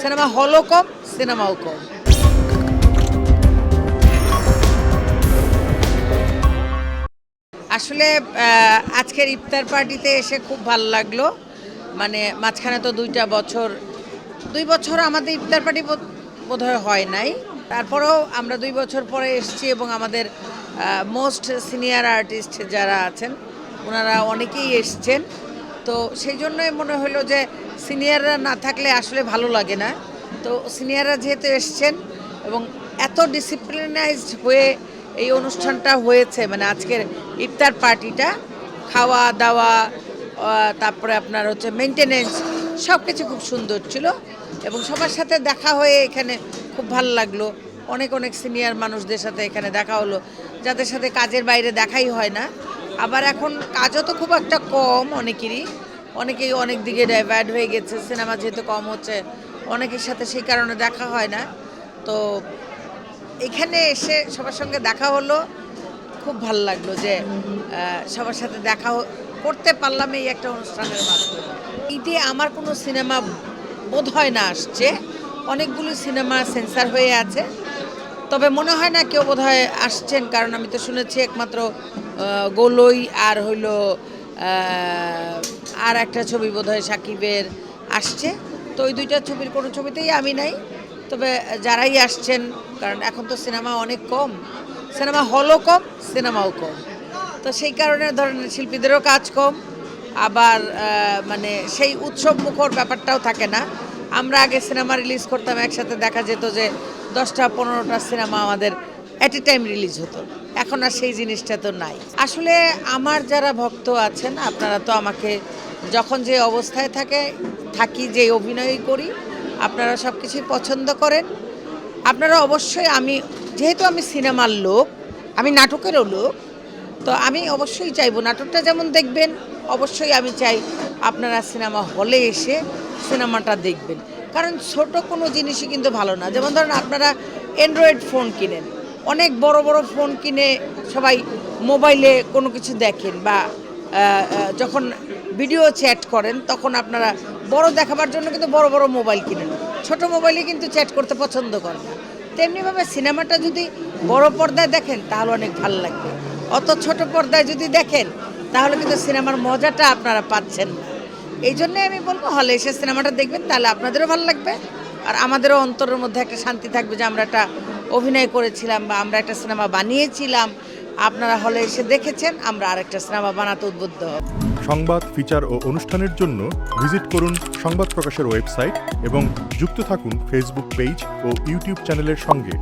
Cinema হলও কম, সিনেমাও কম। আসলে আজকের ইফতার পার্টিতে এসে খুব ভালো লাগল। মানে মাঝখানে তো দুইটা বছর, দুই বছর আমাদের ইফতার পার্টি বোধহয় হয় নাই। তারপরেও আমরা দুই বছর পরে এসেছি এবং আমাদের মোস্ট সিনিয়র আর্টিস্ট যারা আছেন, ওনারা অনেকেই এসছেন। তো সেই জন্যই মনে হলো যে সিনিয়ররা না থাকলে আসলে ভালো লাগে না। তো সিনিয়ররা যেহেতু এসছেন এবং এত ডিসিপ্লিনাইজড হয়ে এই অনুষ্ঠানটা হয়েছে মানে আজকের ইফতার পার্টিটা, খাওয়া দাওয়া তারপরে আপনার হচ্ছে মেনটেনেন্স সব কিছু খুব সুন্দর ছিল এবং সবার সাথে দেখা হয়ে এখানে খুব ভালো লাগল। অনেক অনেক সিনিয়র মানুষদের সাথে এখানে দেখা হলো, যাদের সাথে কাজের বাইরে দেখাই হয় না। আবার এখন কাজও তো খুব একটা কম অনেকেরই। অনেকেই অনেক দিকে ডাইভার্ট হয়ে গেছে, সিনেমা যেহেতু কম হচ্ছে, অনেকের সাথে সেই কারণে দেখা হয় না। তো এখানে এসে সবার সঙ্গে দেখা হলো, খুব ভালো লাগল যে সবার সাথে দেখা করতে পারলাম এই একটা অনুষ্ঠানের মাধ্যমে। ঈদে আমার কোনো সিনেমা বোধ হয় না আসছে। অনেকগুলো সিনেমা সেন্সার হয়ে আছে। তবে মনে হয় না কেউ বোধ আসছেন, কারণ আমি তো শুনেছি একমাত্র গোলই আর হইল আর একটা ছবি বোধ হয় সাকিবের আসছে। তো ওই দুইটা ছবির কোনো ছবিতেই আমি নাই। তবে যারাই আসছেন, কারণ এখন তো সিনেমা অনেক কম, সিনেমা হলও কম, সিনেমাও কম। তো সেই কারণে ধরেন শিল্পীদেরও কাজ কম, আবার মানে সেই উৎসব মুখর ব্যাপারটাও থাকে না। আমরা আগে সিনেমা রিলিজ করতাম, একসাথে দেখা যেত যে দশটা, পনেরোটা সিনেমা আমাদের অ্যাট এ টাইম রিলিজ হতো। এখন আর সেই জিনিসটা তো নাই। আসলে আমার যারা ভক্ত আছেন, আপনারা তো আমাকে যখন যে অবস্থায় থাকে, থাকি, যে অভিনয় করি, আপনারা সব কিছুই পছন্দ করেন। আপনারা অবশ্যই আমি, যেহেতু আমি সিনেমার লোক, আমি নাটকেরও লোক, তো আমি অবশ্যই চাইব, নাটকটা যেমন দেখবেন, অবশ্যই আমি চাই আপনারা সিনেমা হলে এসে সিনেমাটা দেখবেন। কারণ ছোট কোনো জিনিসই কিন্তু ভালো না। যেমন ধরুন আপনারা অ্যান্ড্রয়েড ফোন কিনেন। অনেক বড় বড় ফোন কিনে সবাই মোবাইলে কোনো কিছু দেখেন বা যখন ভিডিও চ্যাট করেন, তখন আপনারা বড় দেখাবার জন্য কিন্তু বড় বড় মোবাইল কিনেন। ছোট মোবাইলে কিন্তু চ্যাট করতে পছন্দ করেন তেমনিভাবে সিনেমাটা যদি বড় পর্দায় দেখেন, তাহলে অনেক ভালো লাগবে। অত ছোট পর্দায় যদি দেখেন, তাহলে কিন্তু সিনেমার মজাটা আপনারা পাচ্ছেন না। এই জন্যে আমি বলব, হলে এসে সিনেমাটা দেখবেন, তাহলে আপনাদেরও ভালো লাগবে। আর আমাদেরও অন্তরের মধ্যে একটা শান্তি থাকবে যে আমরা একটা অভিনয় করেছিলাম বা আমরা একটা সিনেমা বানিয়েছিলাম। আপনারা হলে এসে দেখেছেন, আমরা আরেকটা সিনেমা বানাতে উদ্বুদ্ধ সংবাদ, ফিচার ও অনুষ্ঠানের জন্য ভিজিট করুন সংবাদ প্রকাশের ওয়েবসাইট এবং যুক্ত থাকুন ফেসবুক পেজ ও ইউটিউব চ্যানেলের সঙ্গে।